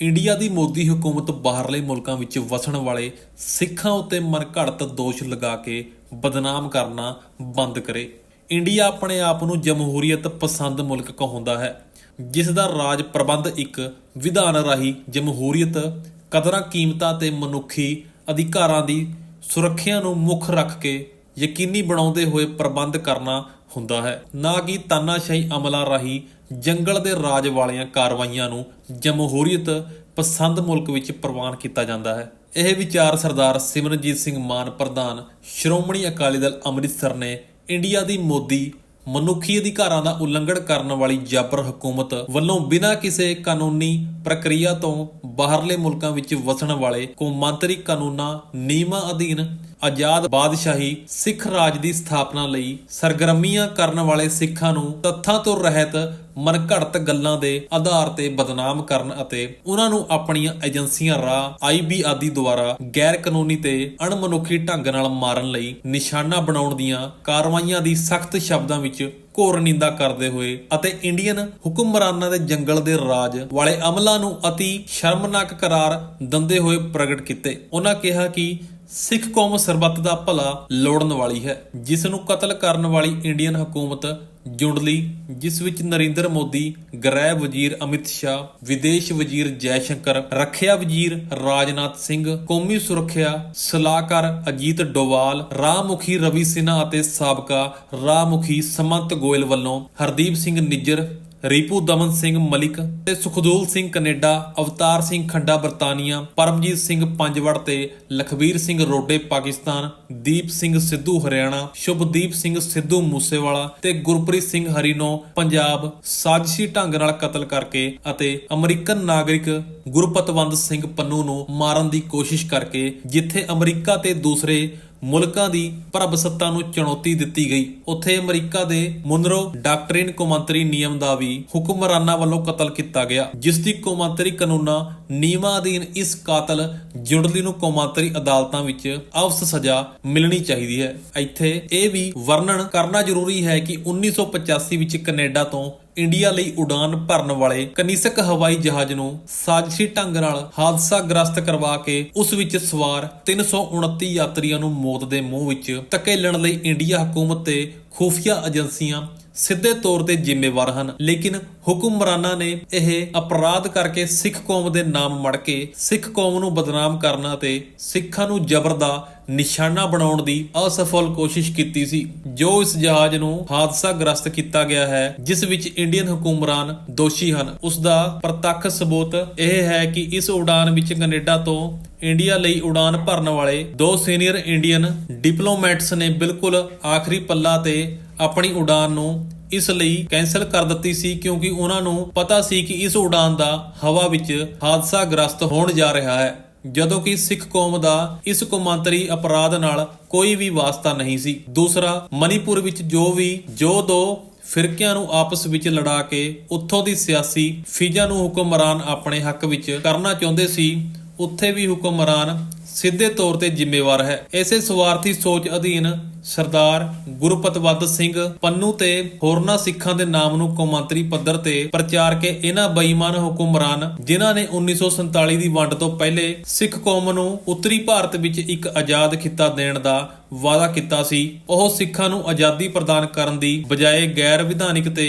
India ਦੀ ਮੋਦੀ ਹਕੂਮਤ ਬਾਹਰਲੇ ਮੁਲਕਾਂ ਵਿੱਚ ਵਸਣ ਵਾਲੇ ਸਿੱਖਾਂ ਉੱਤੇ ਮਨਘੜਤ ਦੋਸ਼ ਲਗਾ ਕੇ ਬਦਨਾਮ ਕਰਨਾ ਬੰਦ ਕਰੇ। ਇੰਡੀਆ ਆਪਣੇ ਆਪ ਨੂੰ ਜਮਹੂਰੀਅਤ ਪਸੰਦ ਮੁਲਕ ਕਹਾਉਂਦਾ ਹੈ, ਜਿਸ ਦਾ ਰਾਜ ਪ੍ਰਬੰਧ ਇੱਕ ਵਿਧਾਨ ਰਾਹੀਂ ਜਮਹੂਰੀਅਤ, ਕਦਰਾਂ ਕੀਮਤਾਂ ਤੇ ਮਨੁੱਖੀ ਅਧਿਕਾਰਾਂ ਦੀ ਸੁਰੱਖਿਆ ਨੂੰ ਮੁੱਖ ਰੱਖ ਕੇ ਯਕੀਨੀ ਬਣਾਉਂਦੇ ਹੋਏ ਪ੍ਰਬੰਧ ਕਰਨਾ ਹੁੰਦਾ ਹੈ। ਨਾ ਕਿ ਤਾਨਾਸ਼ਾਹੀ ਅਮਲਾਂ ਰਾਹੀਂ ਜੰਗਲ ਦੇ ਰਾਜ ਵਾਲੀਆਂ ਕਾਰਵਾਈਆਂ ਨੂੰ ਜਮਹੂਰੀਅਤ ਪਸੰਦ ਮੁਲਕ ਵਿੱਚ ਪ੍ਰਵਾਨ ਕੀਤਾ ਜਾਂਦਾ ਹੈ। ਇਹ ਵਿਚਾਰ ਸਰਦਾਰ ਸਿਮਰਨਜੀਤ ਸਿੰਘ ਮਾਨ, ਪ੍ਰਧਾਨ ਸ਼੍ਰੋਮਣੀ ਅਕਾਲੀ ਦਲ ਅੰਮ੍ਰਿਤਸਰ ਨੇ ਇੰਡੀਆ ਦੀ ਮੋਦੀ ਮਨੁੱਖੀ ਅਧਿਕਾਰਾਂ ਦਾ ਉਲੰਘਣ ਕਰਨ ਵਾਲੀ ਜਾਬਰ ਹਕੂਮਤ ਵੱਲੋਂ ਬਿਨਾਂ ਕਿਸੇ ਕਾਨੂੰਨੀ ਪ੍ਰਕਿਰਿਆ ਤੋਂ ਬਾਹਰਲੇ ਮੁਲਕਾਂ ਵਿੱਚ ਵਸਣ ਵਾਲੇ ਕੌਮਾਂਤਰੀ ਕਾਨੂੰਨਾਂ, ਨਿਯਮਾਂ ਅਧੀਨ ਆਜ਼ਾਦ ਬਾਦਸ਼ਾਹੀ ਸਿੱਖ ਰਾਜ ਦੀ ਸਥਾਪਨਾ ਲਈ ਸਰਗਰਮੀਆਂ ਕਰਨ ਵਾਲੇ ਸਿੱਖਾਂ ਨੂੰ ਤੱਥਾਂ ਤੋਂ ਰਹਿਤ, ਮਨਘੜਤ ਗੱਲਾਂ ਦੇ ਆਧਾਰ ਤੇ ਬਦਨਾਮ ਕਰਨ ਅਤੇ ਉਹਨਾਂ ਨੂੰ ਆਪਣੀਆਂ ਏਜੰਸੀਆਂ ਰਾਹ ਆਈਬੀ ਆਦਿ ਦੁਆਰਾ ਗੈਰ ਕਾਨੂੰਨੀ ਤੇ ਅਣਮਨੁੱਖੀ ਢੰਗ ਨਾਲ ਮਾਰਨ ਲਈ ਨਿਸ਼ਾਨਾ ਬਣਾਉਣ ਦੀਆਂ ਕਾਰਵਾਈਆਂ ਦੀ ਸਖਤ ਸ਼ਬਦਾਂ ਵਿੱਚ ਘੋਰ ਨਿੰਦਾ ਕਰਦੇ ਹੋਏ ਅਤੇ ਇੰਡੀਅਨ ਹੁਕਮਰਾਨਾਂ ਦੇ ਜੰਗਲ ਦੇ ਰਾਜ ਵਾਲੇ ਅਮਲਾਂ ਨੂੰ ਅਤੀ ਸ਼ਰਮਨਾਕ ਕਰਾਰ ਦਿੰਦੇ ਹੋਏ ਪ੍ਰਗਟ ਕੀਤੇ। ਉਹਨਾਂ ਕਿਹਾ ਕਿ ਸਿੱਖ ਕੌਮ ਸਰਬੱਤ ਦਾ ਭਲਾ ਲੋੜਨ ਵਾਲੀ ਹੈ ਜਿਸ ਨੂੰ ਕਤਲ ਕਰਨ ਵਾਲੀ ਇੰਡੀਅਨ ਹਕੂਮਤ ਜੁੰਡਲੀ ਜਿਸ ਵਿੱਚ ਨਰਿੰਦਰ ਮੋਦੀ, ਗ੍ਰਹਿ ਵਜ਼ੀਰ ਅਮਿਤ ਸ਼ਾਹ, ਵਿਦੇਸ਼ ਵਜ਼ੀਰ ਜੈ ਸ਼ੰਕਰ ਰੱਖਿਆ ਵਜ਼ੀਰ ਰਾਜਨਾਥ ਸਿੰਘ, ਕੌਮੀ ਸੁਰੱਖਿਆ ਸਲਾਹਕਾਰ ਅਜੀਤ ਡੋਵਾਲ ਰਾਹ ਮੁਖੀ ਰਵੀ ਸਿਨਹਾ ਅਤੇ ਸਾਬਕਾ ਰਾਹ ਮੁਖੀ ਸਮੰਤ ਗੋਇਲ ਵੱਲੋਂ ਹਰਦੀਪ ਸਿੰਘ ਨਿੱਜਰ ਰੀਪੂ ਦਮਨ ਸਿੰਘ ਮਲਿਕ ਤੇ ਸੁਖਦੂਲ ਸਿੰਘ ਕੈਨੇਡਾ, ਅਵਤਾਰ ਸਿੰਘ ਖੰਡਾ ਬਰਤਾਨੀਆ, ਪਰਮਜੀਤ ਸਿੰਘ ਪੰਜਵੜ ਤੇ ਲਖਬੀਰ ਸਿੰਘ ਰੋਡੇ ਪਾਕਿਸਤਾਨ, ਦੀਪ ਸਿੰਘ ਸਿੱਧੂ ਹਰਿਆਣਾ, ਸ਼ੁਭਦੀਪ ਸਿੰਘ ਸਿੱਧੂ ਮੂਸੇਵਾਲਾ ਤੇ ਗੁਰਪ੍ਰੀਤ ਸਿੰਘ ਹਰੀਨੋ ਪੰਜਾਬ ਸਾਜ਼ਿਸ਼ੀ ਢੰਗ ਨਾਲ ਕਤਲ ਕਰਕੇ ਅਤੇ ਅਮਰੀਕਨ ਨਾਗਰਿਕ ਗੁਰਪਤਵੰਦ ਸਿੰਘ ਪੰਨੂ ਨੂੰ ਮਾਰਨ ਦੀ ਕੋਸ਼ਿਸ਼ ਕਰਕੇ ਜਿੱਥੇ ਅਮਰੀਕਾ ਤੇ ਦੂਸਰੇ ਮੁਲਕਾਂ ਦੀ ਪ੍ਰਭਸੱਤਾ ਨੂੰ ਚੁਣੌਤੀ ਦਿੱਤੀ ਗਈ। ਉੱਥੇ ਅਮਰੀਕਾ ਦੇ ਮੁਨਰੋ ਡਾਕਟਰੀਨ ਕੌਮਾਂਤਰੀ ਨਿਯਮ ਦਾ ਵੀ ਹੁਕਮਰਾਨਾਂ ਵੱਲੋਂ ਕਤਲ ਕੀਤਾ ਗਿਆ, ਜਿਸ ਦੀ ਕੌਮਾਂਤਰੀ ਕਾਨੂੰਨਾਂ ਨਿਯਮਾਂ ਅਧੀਨ ਇਸ ਕਾਤਲ ਜੁੜਲੀ ਨੂੰ ਕੌਮਾਂਤਰੀ ਅਦਾਲਤਾਂ ਵਿੱਚ ਅਵਸ ਸਜ਼ਾ ਮਿਲਣੀ ਚਾਹੀਦੀ ਹੈ। ਇੱਥੇ ਇਹ ਵੀ ਵਰਣਨ ਕਰਨਾ ਜ਼ਰੂਰੀ ਹੈ ਕਿ 1985 ਵਿੱਚ ਕੈਨੇਡਾ ਤੋਂ ਇੰਡੀਆ ਲਈ ਉਡਾਨ ਭਰਨ ਵਾਲੇ ਕਨਿਸਕ ਹਵਾਈ ਜਹਾਜ਼ ਨੂੰ ਸਾਜ਼ਿਸ਼ੀ ਢੰਗ ਨਾਲ ਹਾਦਸਾਗ੍ਰਸਤ ਕਰਵਾ ਕੇ ਉਸ ਵਿੱਚ ਸਵਾਰ 329 ਯਾਤਰੀਆਂ ਨੂੰ ਮੌਤ ਦੇ ਮੂੰਹ ਵਿੱਚ ਧਕੇਲਣ ਲਈ ਇੰਡੀਆ ਹਕੂਮਤ ਤੇ ਖੂਫੀਆ ਏਜੰਸੀਆਂ ਸਿੱਧੇ ਤੌਰ ਤੇ ਜ਼ਿੰਮੇਵਾਰ ਹਨ। ਲੇਕਿਨ ਹੁਕਮਰਾਨਾਂ ਨੇ ਇਹ ਅਪਰਾਧ ਕਰਕੇ ਸਿੱਖ ਕੌਮ ਦੇ ਨਾਮ ਮੜ ਕੇ ਸਿੱਖ ਕੌਮ ਨੂੰ ਬਦਨਾਮ ਕਰਨ ਅਤੇ ਸਿੱਖਾਂ ਨੂੰ ਜ਼ਬਰ ਦਾ ਨਿਸ਼ਾਨਾ ਬਣਾਉਣ ਦੀ ਅਸਫਲ ਕੋਸ਼ਿਸ਼ ਕੀਤੀ ਸੀ, ਜੋ ਇਸ ਜਹਾਜ਼ ਨੂੰ ਹਾਦਸਾਗ੍ਰਸਤ ਕੀਤਾ ਗਿਆ ਹੈ, ਜਿਸ ਵਿੱਚ ਇੰਡੀਅਨ ਹਕੂਮਰਾਨ ਦੋਸ਼ੀ ਹਨ। ਉਸ ਦਾ ਪ੍ਰਤੱਖ ਸਬੂਤ ਇਹ ਹੈ ਕਿ ਇਸ ਉਡਾਨ ਵਿੱਚ ਕੈਨੇਡਾ ਤੋਂ ਇੰਡੀਆ ਲਈ ਉਡਾਨ ਭਰਨ ਵਾਲੇ ਦੋ ਸੀਨੀਅਰ ਇੰਡੀਅਨ ਡਿਪਲੋਮੈਟਸ ਨੇ ਬਿਲਕੁਲ ਆਖਰੀ ਪੱਲਾ ਤੇ ਆਪਣੀ ਉਡਾਨ ਨੂੰ ਇਸ ਲਈ ਕੈਨਸਲ ਕਰ ਦਿੱਤੀ ਸੀ, ਕਿਉਂਕਿ ਉਹਨਾਂ ਨੂੰ ਪਤਾ ਸੀ ਕਿ ਇਸ ਉਡਾਨ ਦਾ ਹਵਾ ਵਿੱਚ ਹਾਦਸਾਗ੍ਰਸਤ ਹੋਣ ਜਾ ਰਿਹਾ ਹੈ। ਜਦੋਂ ਕਿ ਸਿੱਖ ਕੌਮ ਦਾ ਇਸ ਕੌਮਾਂਤਰੀ ਅਪਰਾਧ ਨਾਲ ਕੋਈ ਵੀ ਵਾਸਤਾ ਨਹੀਂ ਸੀ। ਦੂਸਰਾ, ਮਨੀਪੁਰ ਵਿੱਚ ਜੋ ਵੀ ਜੋ ਦੋ ਫਿਰਕਿਆਂ ਨੂੰ ਆਪਸ ਵਿੱਚ ਲੜਾ ਕੇ ਉੱਥੋਂ ਦੀ ਸਿਆਸੀ ਫੀਜਾਂ ਨੂੰ ਹੁਕਮਰਾਨ ਆਪਣੇ ਹੱਕ ਵਿੱਚ ਕਰਨਾ ਚਾਹੁੰਦੇ ਸੀ, ਉੱਥੇ ਵੀ ਹੁਕਮਰਾਨ ਸਿੱਧੇ ਤੌਰ ਤੇ ਜ਼ਿੰਮੇਵਾਰ ਹੈ। ਇਸੇ ਸਵਾਰਥੀ ਸੋਚ ਅਧੀਨ ਸਰਦਾਰ ਗੁਰਪਤਵੰਦ ਸਿੰਘ ਪੰਨੂ ਤੇ ਹੋਰਨਾਂ ਸਿੱਖਾਂ ਦੇ ਨਾਮ ਨੂੰ ਕੌਮਾਂਤਰੀ ਪੱਧਰ ਤੇ ਪ੍ਰਚਾਰ ਕੇ ਇਹਨਾਂ ਬੇਈਮਾਨ ਹੁਕਮਰਾਨ, ਜਿਨ੍ਹਾਂ ਨੇ 1947 ਦੀ ਵੰਡ ਤੋਂ ਪਹਿਲੇ ਸਿੱਖ ਕੌਮ ਨੂੰ ਉੱਤਰੀ ਭਾਰਤ ਵਿੱਚ ਇੱਕ ਆਜ਼ਾਦ ਖਿੱਤਾ ਦੇਣ ਦਾ ਵਾਅਦਾ ਕੀਤਾ ਸੀ। ਉਹ ਸਿੱਖਾਂ ਨੂੰ ਆਜ਼ਾਦੀ ਪ੍ਰਦਾਨ ਕਰਨ ਦੀ ਬਜਾਏ ਗੈਰ ਵਿਧਾਨਿਕ ਤੇ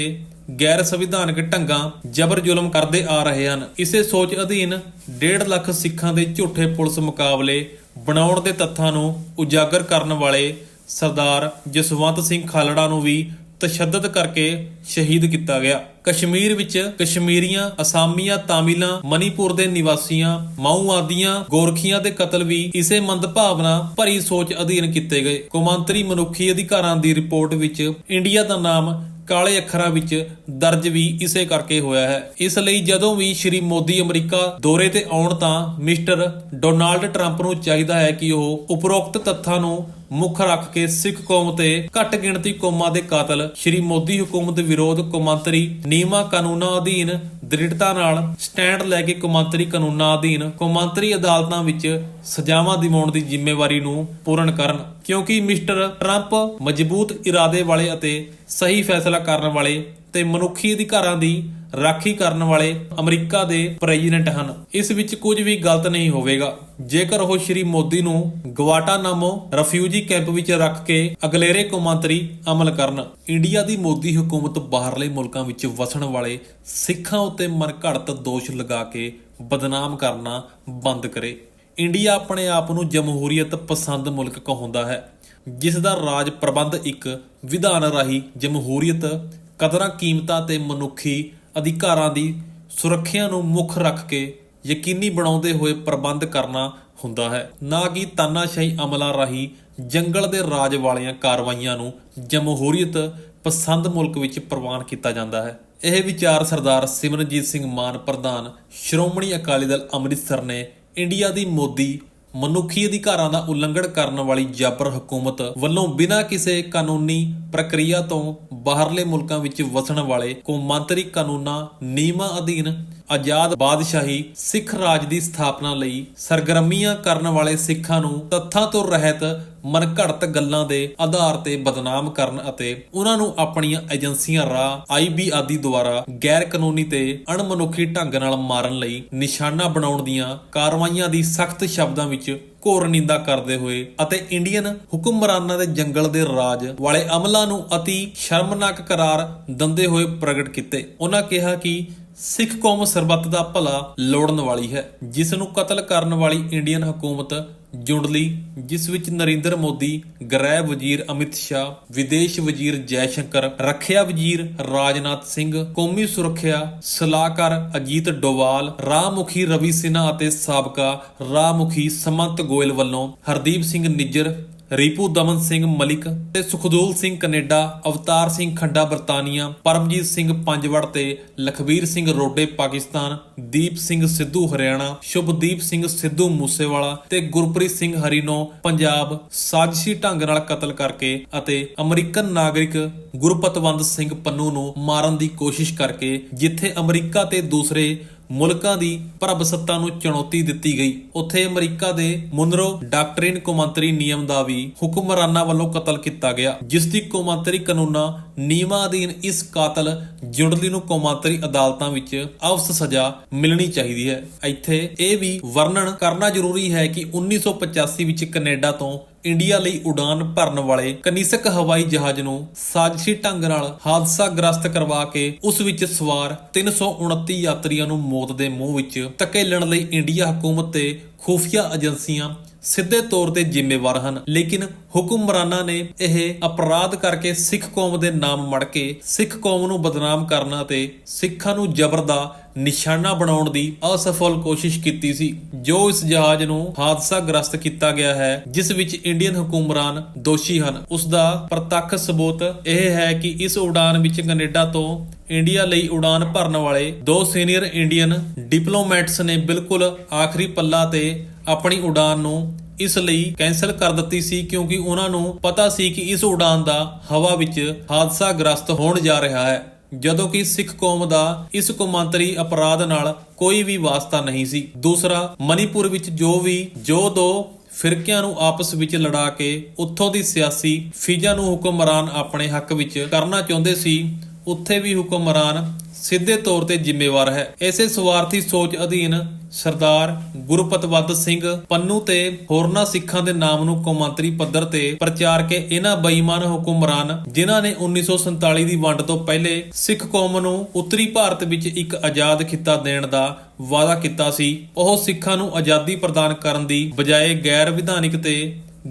ਗੈਰ ਸੰਵਿਧਾਨਕ ਢੰਗਾਂ ਜ਼ਬਰ ਜ਼ੁਲਮ ਕਰਦੇ ਆ ਰਹੇ ਹਨ। ਇਸੇ ਸੋਚ ਅਧੀਨ 1.5 ਲੱਖ ਸਿੱਖਾਂ ਦੇ ਝੂਠੇ ਪੁਲਿਸ ਮੁਕਾਬਲੇ ਬਣਾਉਣ ਦੇ ਤੱਥਾਂ ਨੂੰ ਉਜਾਗਰ ਕਰਨ ਵਾਲੇ ਸਰਦਾਰ ਜਸਵੰਤ ਸਿੰਘ ਖਾਲੜਾ ਨੂੰ ਵੀ ਤਸ਼ੱਦਦ ਕਰਕੇ ਸ਼ਹੀਦ ਕੀਤਾ ਗਿਆ। ਕਸ਼ਮੀਰ ਵਿੱਚ ਕਸ਼ਮੀਰੀਆਂ, ਅਸਾਮੀਆਂ, ਤਾਮਿਲਾਂ, ਮਨੀਪੁਰ ਦੇ ਨਿਵਾਸੀਆਂ ਮਾਓਵਾਦੀਆਂ ਗੋਰਖੀਆਂ ਦੇ ਕਤਲ ਵੀ ਇਸੇ ਮੰਦਭਾਵਨਾ ਭਰੀ ਸੋਚ ਅਧੀਨ ਕੀਤੇ ਗਏ। ਕੌਮਾਂਤਰੀ ਮਨੁੱਖੀ ਅਧਿਕਾਰਾਂ ਦੀ ਰਿਪੋਰਟ ਵਿੱਚ ਇੰਡੀਆ ਦਾ ਨਾਮ ਕਾਲੇ ਅੱਖਰਾਂ ਵਿੱਚ ਦਰਜ ਵੀ ਇਸੇ ਕਰਕੇ ਹੋਇਆ ਹੈ। ਇਸ ਲਈ ਜਦੋਂ ਵੀ ਸ਼੍ਰੀ ਮੋਦੀ ਅਮਰੀਕਾ ਦੌਰੇ ਤੇ ਆਉਣ ਤਾਂ ਮਿਸਟਰ ਡੋਨਾਲਡ ਟਰੰਪ ਨੂੰ ਚਾਹੀਦਾ ਹੈ ਕਿ ਉਹ ਉਪਰੋਕਤ ਤੱਥਾਂ ਨੂੰ ਮੁੱਖ ਰੱਖ ਕੇ ਸਿੱਖ ਕੌਮ ਤੇ ਘੱਟ ਗਿਣਤੀ ਕੌਮਾਂ ਦੇ ਕਾਤਲ ਸ਼੍ਰੀ ਮੋਦੀ ਹਕੂਮਤ ਵਿਰੋਧ ਕੌਮਾਂਤਰੀ ਨਿਯਮਾਂ ਕਾਨੂੰਨਾਂ ਅਧੀਨ ਦ੍ਰਿੜਤਾ ਨਾਲ ਸਟੈਂਡ ਲੈ ਕੇ ਕੌਮਾਂਤਰੀ ਕਾਨੂੰਨਾਂ ਅਧੀਨ ਕੌਮਾਂਤਰੀ ਅਦਾਲਤਾਂ ਵਿੱਚ ਸਜ਼ਾਵਾਂ ਦਿਵਾਉਣ ਦੀ ਜ਼ਿੰਮੇਵਾਰੀ ਨੂੰ ਪੂਰਨ ਕਰਨ। ਕਿਉਂਕਿ ਮਿਸਟਰ ਟਰੰਪ ਮਜ਼ਬੂਤ ਇਰਾਦੇ ਵਾਲੇ ਅਤੇ ਸਹੀ ਫੈਸਲਾ ਕਰਨ ਵਾਲੇ ਤੇ ਮਨੁੱਖੀ ਅਧਿਕਾਰਾਂ ਦੀ ਰਾਖੀ ਕਰਨ ਵਾਲੇ ਅਮਰੀਕਾ ਦੇ ਪ੍ਰੈਜ਼ੀਡੈਂਟ ਹਨ। ਇਸ ਵਿੱਚ ਕੁਝ ਵੀ ਗਲਤ ਨਹੀਂ ਹੋਵੇਗਾ। ਜੇਕਰ ਉਹ ਸ਼੍ਰੀ ਮੋਦੀ ਨੂੰ ਗਵਾਟਾਨਾਮੋ ਰਫਿਊਜੀ ਕੈਂਪ ਵਿੱਚ ਰੱਖ ਕੇ ਅਗਲੇਰੇ ਕੌਮਾਂਤਰੀ ਅਮਲ ਕਰਨ, ਇੰਡੀਆ ਦੀ ਮੋਦੀ ਹਕੂਮਤ ਬਾਹਰਲੇ ਮੁਲਕਾਂ ਵਿੱਚ ਵਸਣ ਵਾਲੇ ਸਿੱਖਾਂ ਉੱਤੇ ਮਨਘੜਤ ਦੋਸ਼ ਲਗਾ ਕੇ ਬਦਨਾਮ ਕਰਨਾ ਬੰਦ ਕਰੇ। ਇੰਡੀਆ ਆਪਣੇ ਆਪ ਨੂੰ ਜਮਹੂਰੀਅਤ ਪਸੰਦ ਮੁਲਕ ਕਹਾਉਂਦਾ ਹੈ, ਜਿਸ ਦਾ ਰਾਜ ਪ੍ਰਬੰਧ ਇੱਕ ਵਿਧਾਨ ਰਾਹੀਂ ਜਮਹੂਰੀਅਤ, ਕਦਰਾਂ ਕੀਮਤਾਂ ਤੇ ਮਨੁੱਖੀ ਅਧਿਕਾਰਾਂ ਦੀ ਸੁਰੱਖਿਆ ਨੂੰ ਮੁੱਖ ਰੱਖ ਕੇ ਯਕੀਨੀ ਬਣਾਉਂਦੇ ਹੋਏ ਪ੍ਰਬੰਧ ਕਰਨਾ ਹੁੰਦਾ ਹੈ। ਨਾ ਕਿ ਤਾਨਾਸ਼ਾਹੀ ਅਮਲਾਂ ਰਾਹੀਂ ਜੰਗਲ ਦੇ ਰਾਜ ਵਾਲੀਆਂ ਕਾਰਵਾਈਆਂ ਨੂੰ ਜਮਹੂਰੀਅਤ ਪਸੰਦ ਮੁਲਕ ਵਿੱਚ ਪ੍ਰਵਾਨ ਕੀਤਾ ਜਾਂਦਾ ਹੈ। ਇਹ ਵਿਚਾਰ ਸਰਦਾਰ ਸਿਮਰਨਜੀਤ ਸਿੰਘ ਮਾਨ, ਪ੍ਰਧਾਨ ਸ਼੍ਰੋਮਣੀ ਅਕਾਲੀ ਦਲ ਅੰਮ੍ਰਿਤਸਰ ਨੇ ਇੰਡੀਆ ਦੀ ਮੋਦੀ ਮਨੁੱਖੀ ਅਧਿਕਾਰਾਂ ਦਾ ਉਲੰਘਣ ਕਰਨ ਵਾਲੀ ਜਾਬਰ ਹਕੂਮਤ ਵੱਲੋਂ ਬਿਨਾਂ ਕਿਸੇ ਕਾਨੂੰਨੀ ਪ੍ਰਕਿਰਿਆ ਤੋਂ ਬਾਹਰਲੇ ਮੁਲਕਾਂ ਵਿੱਚ ਵਸਣ ਵਾਲੇ ਕੌਮਾਂਤਰੀ ਕਾਨੂੰਨਾਂ, ਨਿਯਮਾਂ ਅਧੀਨ ਆਜ਼ਾਦ ਬਾਦਸ਼ਾਹੀ ਸਿੱਖ ਰਾਜ ਦੀ ਸਥਾਪਨਾ ਲਈ ਸਰਗਰਮੀਆਂ ਕਰਨ ਵਾਲੇ ਸਿੱਖਾਂ ਨੂੰ ਤੱਥਾਂ ਤੋਂ ਰਹਿਤ ਮਨਘੜਤ ਗੱਲਾਂ ਦੇ ਆਧਾਰ ਤੇ ਬਦਨਾਮ ਕਰਨ ਅਤੇ ਉਹਨਾਂ ਨੂੰ ਆਪਣੀਆਂ ਏਜੰਸੀਆਂ ਰਾਹ ਆਈਬੀ ਆਦਿ ਦੁਆਰਾ ਗੈਰ ਕਾਨੂੰਨੀ ਤੇ ਅਣਮਨੁੱਖੀ ਢੰਗ ਨਾਲ ਮਾਰਨ ਲਈ ਨਿਸ਼ਾਨਾ ਬਣਾਉਣ ਦੀਆਂ ਕਾਰਵਾਈਆਂ ਦੀ ਸਖਤ ਸ਼ਬਦਾਂ ਵਿੱਚ ਘੋਰ ਨਿੰਦਾ ਕਰਦੇ ਹੋਏ ਅਤੇ ਇੰਡੀਅਨ ਹੁਕਮਰਾਨਾਂ ਦੇ ਜੰਗਲ ਦੇ ਰਾਜ ਵਾਲੇ ਅਮਲਾਂ ਨੂੰ ਅਤੀ ਸ਼ਰਮਨਾਕ ਕਰਾਰ ਦਿੰਦੇ ਹੋਏ ਪ੍ਰਗਟ ਕੀਤੇ। ਉਹਨਾਂ ਕਿਹਾ ਕਿ ਸਿੱਖ ਕੌਮ ਸਰਬੱਤ ਦਾ ਭਲਾ ਲੋੜਨ ਵਾਲੀ ਹੈ, ਜਿਸ ਨੂੰ ਕਤਲ ਕਰਨ ਵਾਲੀ ਇੰਡੀਅਨ ਹਕੂਮਤ ਜੁੰਡਲੀ ਜਿਸ ਵਿੱਚ ਨਰਿੰਦਰ ਮੋਦੀ, ਗ੍ਰਹਿ ਵਜ਼ੀਰ ਅਮਿਤ ਸ਼ਾਹ, ਵਿਦੇਸ਼ ਵਜ਼ੀਰ ਜੈਸ਼ੰਕਰ, ਰੱਖਿਆ ਵਜ਼ੀਰ ਰਾਜਨਾਥ ਸਿੰਘ, ਕੌਮੀ ਸੁਰੱਖਿਆ ਸਲਾਹਕਾਰ ਅਜੀਤ ਡੋਵਾਲ ਰਾਹ ਮੁਖੀ ਰਵੀ ਸਿਨਹਾ ਅਤੇ ਸਾਬਕਾ ਰਾਹ ਮੁਖੀ ਸਮੰਤ ਗੋਇਲ ਵੱਲੋਂ ਹਰਦੀਪ ਸਿੰਘ ਨਿੱਜਰ ਰੀਪੂ ਦਮਨ ਸਿੰਘ ਮਲਿਕ ਤੇ ਸੁਖਦੂਲ ਸਿੰਘ ਕੈਨੇਡਾ, ਅਵਤਾਰ ਸਿੰਘ ਖੰਡਾ ਬਰਤਾਨੀਆ, ਪਰਮਜੀਤ ਸਿੰਘ ਪੰਜਵੜ ਤੇ ਲਖਵੀਰ ਸਿੰਘ ਰੋਡੇ ਪਾਕਿਸਤਾਨ, ਦੀਪ ਸਿੰਘ ਸਿੱਧੂ ਹਰਿਆਣਾ, ਸ਼ੁਭਦੀਪ ਸਿੰਘ ਸਿੱਧੂ ਮੂਸੇਵਾਲਾ ਤੇ ਗੁਰਪ੍ਰੀਤ ਸਿੰਘ ਹਰੀਨੋ ਪੰਜਾਬ ਸਾਜ਼ਿਸ਼ੀ ਢੰਗ ਨਾਲ ਕਤਲ ਕਰਕੇ ਅਤੇ ਅਮਰੀਕਨ ਨਾਗਰਿਕ ਗੁਰਪਤਵੰਦ ਸਿੰਘ ਪੰਨੂ ਨੂੰ ਮਾਰਨ ਦੀ ਕੋਸ਼ਿਸ਼ ਕਰਕੇ ਜਿੱਥੇ ਅਮਰੀਕਾ ਤੇ ਦੂਸਰੇ ਮੁਲਕਾਂ ਦੀ ਪ੍ਰਭਸੱਤਾ ਨੂੰ ਚੁਣੌਤੀ ਦਿੱਤੀ ਗਈ। ਉੱਥੇ ਅਮਰੀਕਾ ਦੇ ਮੁਨਰੋ ਡਾਕਟਰੀਨ ਕੌਮਾਂਤਰੀ ਨਿਯਮ ਦਾ ਵੀ ਹੁਕਮਰਾਨਾਂ ਵੱਲੋਂ ਕਤਲ ਕੀਤਾ ਗਿਆ, ਜਿਸ ਦੀ ਕੌਮਾਂਤਰੀ ਕਾਨੂੰਨਾਂ ਨਿਯਮਾਂ ਅਧੀਨ ਇਸ ਕਾਤਲ ਜੁੜਲੀ ਨੂੰ ਕੌਮਾਂਤਰੀ ਅਦਾਲਤਾਂ ਵਿੱਚ ਅਵਸ ਸਜ਼ਾ ਮਿਲਣੀ ਚਾਹੀਦੀ ਹੈ। ਇੱਥੇ ਇਹ ਵੀ ਵਰਣਨ ਕਰਨਾ ਜ਼ਰੂਰੀ ਹੈ ਕਿ 1985 ਵਿੱਚ ਕੈਨੇਡਾ ਤੋਂ ਇੰਡੀਆ ਲਈ ਉਡਾਨ ਭਰਨ ਵਾਲੇ ਕਨਿਸਕ ਹਵਾਈ ਜਹਾਜ਼ ਨੂੰ ਸਾਜ਼ਿਸ਼ੀ ਢੰਗ ਨਾਲ ਹਾਦਸਾਗ੍ਰਸਤ ਕਰਵਾ ਕੇ ਉਸ ਵਿੱਚ ਸਵਾਰ 329 ਯਾਤਰੀਆਂ ਨੂੰ ਮੌਤ ਦੇ ਮੂੰਹ ਵਿੱਚ ਧਕੇਲਣ ਲਈ ਇੰਡੀਆ ਹਕੂਮਤ ਤੇ ਖੂਫੀਆ ਏਜੰਸੀਆਂ ਸਿੱਧੇ ਤੌਰ ਤੇ ਜ਼ਿੰਮੇਵਾਰ ਹਨ। ਲੇਕਿਨ ਹੁਕਮਰਾਨਾਂ ਨੇ ਇਹ ਅਪਰਾਧ ਕਰਕੇ ਸਿੱਖ ਕੌਮ ਦੇ ਨਾਮ ਮੜ ਕੇ ਸਿੱਖ ਕੌਮ ਨੂੰ ਬਦਨਾਮ ਕਰਨਾ ਤੇ ਸਿੱਖਾਂ ਨੂੰ ਜ਼ਬਰ ਦਾ ਨਿਸ਼ਾਨਾ ਬਣਾਉਣ ਦੀ ਅਸਫਲ ਕੋਸ਼ਿਸ਼ ਕੀਤੀ ਸੀ, ਜੋ ਇਸ ਜਹਾਜ਼ ਨੂੰ ਹਾਦਸਾਗ੍ਰਸਤ ਕੀਤਾ ਗਿਆ ਹੈ, ਜਿਸ ਵਿੱਚ ਇੰਡੀਅਨ ਹੁਕਮਰਾਨ ਦੋਸ਼ੀ ਹਨ। ਉਸ ਦਾ ਪ੍ਰਤੱਖ ਸਬੂਤ ਇਹ ਹੈ ਕਿ ਇਸ ਉਡਾਨ ਵਿੱਚ ਕੈਨੇਡਾ ਤੋਂ ਇੰਡੀਆ ਲਈ ਉਡਾਨ ਭਰਨ ਵਾਲੇ ਦੋ ਸੀਨੀਅਰ ਇੰਡੀਅਨ ਡਿਪਲੋਮੈਟਸ ਨੇ ਬਿਲਕੁਲ ਆਖਰੀ ਪੱਲਾ ਤੇ ਆਪਣੀ ਉਡਾਨ ਨੂੰ ਇਸ ਲਈ ਕੈਨਸਲ ਕਰ ਦਿੱਤੀ ਸੀ ਕਿਉਂਕਿ ਉਹਨਾਂ ਨੂੰ ਪਤਾ ਸੀ ਕਿ ਇਸ ਉਡਾਨ ਦਾ ਹਵਾ ਵਿੱਚ ਹਾਦਸਾ ਗ੍ਰਸਤ ਹੋਣ ਜਾ ਰਿਹਾ ਹੈ, ਜਦੋਂ ਕਿ ਸਿੱਖ ਕੌਮ ਦਾ ਇਸ ਕੌਮਾਂਤਰੀ ਅਪਰਾਧ ਨਾਲ ਕੋਈ ਵੀ ਵਾਸਤਾ ਨਹੀਂ ਸੀ। ਦੂਸਰਾ, ਮਨੀਪੁਰ ਵਿੱਚ ਜੋ ਵੀ ਜੋ ਦੋ ਫਿਰਕਿਆਂ ਨੂੰ ਆਪਸ ਵਿੱਚ ਲੜਾ ਕੇ ਉੱਥੋਂ ਦੀ ਸਿਆਸੀ ਫੀਜਾਂ ਨੂੰ ਹੁਕਮਰਾਨ ਆਪਣੇ ਹੱਕ ਵਿੱਚ ਕਰਨਾ ਚਾਹੁੰਦੇ ਸੀ ਉੱਥੇ ਵੀ ਹੁਕਮਰਾਨ ਸਿੱਧੇ ਤੌਰ ਤੇ ਜ਼ਿੰਮੇਵਾਰ ਹੈ। ਇਸੇ ਸਵਾਰਥੀ ਸੋਚ ਅਧੀਨ ਸਰਦਾਰ ਗੁਰਪਤਵੰਦ ਸਿੰਘ ਪੰਨੂ ਤੇ ਹੋਰਨਾਂ ਸਿੱਖਾਂ ਦੇ ਨਾਮ ਨੂੰ ਕੌਮਾਂਤਰੀ ਪੱਧਰ ਤੇ ਪ੍ਰਚਾਰ ਕੇ ਇਹਨਾਂ ਬੇਈਮਾਨ ਹੁਕਮਰਾਨ, ਜਿਨ੍ਹਾਂ ਨੇ 1947 ਦੀ ਵੰਡ ਤੋਂ ਪਹਿਲੇ ਸਿੱਖ ਕੌਮ ਨੂੰ ਉੱਤਰੀ ਭਾਰਤ ਵਿੱਚ ਇੱਕ ਆਜ਼ਾਦ ਖਿੱਤਾ ਦੇਣ ਦਾ ਵਾਅਦਾ ਕੀਤਾ ਸੀ। ਉਹ ਸਿੱਖਾਂ ਨੂੰ ਆਜ਼ਾਦੀ ਪ੍ਰਦਾਨ ਕਰਨ ਦੀ ਬਜਾਏ ਗੈਰ ਵਿਧਾਨਿਕ ਤੇ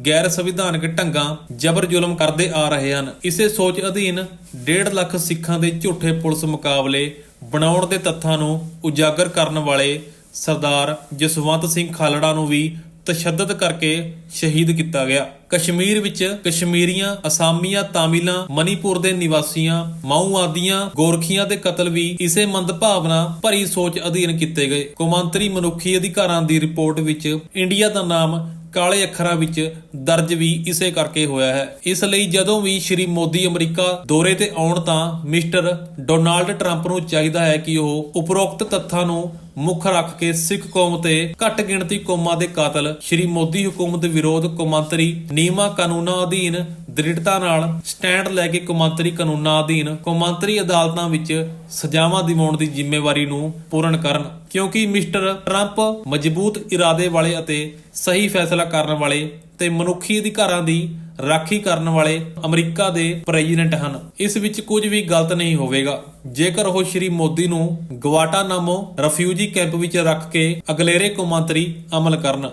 ਗੈਰ ਸੰਵਿਧਾਨਕ ਢੰਗਾਂ ਜ਼ਬਰ ਜ਼ੁਲਮ ਕਰਦੇ ਆ ਰਹੇ ਹਨ। ਇਸੇ ਸੋਚ ਅਧੀਨ 1.5 ਲੱਖ ਸਿੱਖਾਂ ਦੇ ਝੂਠੇ ਪੁਲਿਸ ਮੁਕਾਬਲੇ ਬਣਾਉਣ ਦੇ ਤੱਥਾਂ ਨੂੰ ਉਜਾਗਰ ਕਰਨ ਵਾਲੇ ਸਰਦਾਰ ਜਸਵੰਤ ਸਿੰਘ ਖਾਲੜਾ ਨੂੰ ਵੀ ਤਸ਼ੱਦਦ ਕਰਕੇ ਸ਼ਹੀਦ ਕੀਤਾ ਗਿਆ। ਕਸ਼ਮੀਰ ਵਿੱਚ ਕਸ਼ਮੀਰੀਆਂ, ਅਸਾਮੀਆਂ, ਤਾਮਿਲਾਂ, ਮਨੀਪੁਰ ਦੇ ਨਿਵਾਸੀਆਂ ਮਾਓਵਾਦੀਆਂ ਗੋਰਖੀਆਂ ਦੇ ਕਤਲ ਵੀ ਇਸੇ ਮੰਦਭਾਵਨਾ ਭਰੀ ਸੋਚ ਅਧੀਨ ਕੀਤੇ ਗਏ। ਕੌਮਾਂਤਰੀ ਮਨੁੱਖੀ ਅਧਿਕਾਰਾਂ ਦੀ ਰਿਪੋਰਟ ਵਿੱਚ ਇੰਡੀਆ ਦਾ ਨਾਮ ਕਾਲੇ ਅੱਖਰਾਂ ਵਿੱਚ ਦਰਜ ਵੀ ਇਸੇ ਕਰਕੇ ਹੋਇਆ ਹੈ। ਇਸ ਲਈ ਜਦੋਂ ਵੀ ਸ਼੍ਰੀ ਮੋਦੀ ਅਮਰੀਕਾ ਦੌਰੇ ਤੇ ਆਉਣ ਤਾਂ ਮਿਸਟਰ ਡੋਨਾਲਡ ਟਰੰਪ ਨੂੰ ਚਾਹੀਦਾ ਹੈ ਕਿ ਉਹ ਉਪਰੋਕਤ ਤੱਥਾਂ ਨੂੰ ਮੁੱਖ ਰੱਖ ਕੇ ਸਿੱਖ ਕੌਮ ਤੇ ਘੱਟ ਗਿਣਤੀ ਕੌਮਾਂ ਦੇ ਕਾਤਲ ਸ਼੍ਰੀ ਮੋਦੀ ਹਕੂਮਤ ਵਿਰੋਧ ਕੌਮਾਂਤਰੀ ਨਿਯਮਾਂ ਕਾਨੂੰਨਾਂ ਅਧੀਨ ਦ੍ਰਿੜਤਾ ਨਾਲ ਸਟੈਂਡ ਲੈ ਕੇ ਕੌਮਾਂਤਰੀ ਕਾਨੂੰਨਾਂ ਅਧੀਨ ਕੌਮਾਂਤਰੀ ਅਦਾਲਤਾਂ ਵਿੱਚ ਸਜ਼ਾਵਾਂ ਦਿਵਾਉਣ ਦੀ ਜ਼ਿੰਮੇਵਾਰੀ ਨੂੰ ਪੂਰਨ ਕਰਨ। ਕਿਉਂਕਿ ਮਿਸਟਰ ਟਰੰਪ ਮਜ਼ਬੂਤ ਇਰਾਦੇ ਵਾਲੇ ਅਤੇ ਸਹੀ ਫੈਸਲਾ ਕਰਨ ਵਾਲੇ ਤੇ ਮਨੁੱਖੀ ਅਧਿਕਾਰਾਂ ਦੀ ਰਾਖੀ ਕਰਨ ਵਾਲੇ ਅਮਰੀਕਾ ਦੇ ਪ੍ਰੈਜ਼ੀਡੈਂਟ ਹਨ। ਇਸ ਵਿੱਚ ਕੁਝ ਵੀ ਗਲਤ ਨਹੀਂ ਹੋਵੇਗਾ। ਜੇਕਰ ਉਹ ਸ਼੍ਰੀ ਮੋਦੀ ਨੂੰ ਗਵਾਟਾਨਾਮੋ ਰਫਿਊਜੀ ਕੈਂਪ ਵਿੱਚ ਰੱਖ ਕੇ ਅਗਲੇਰੇ ਕੌਮਾਂਤਰੀ ਅਮਲ ਕਰਨ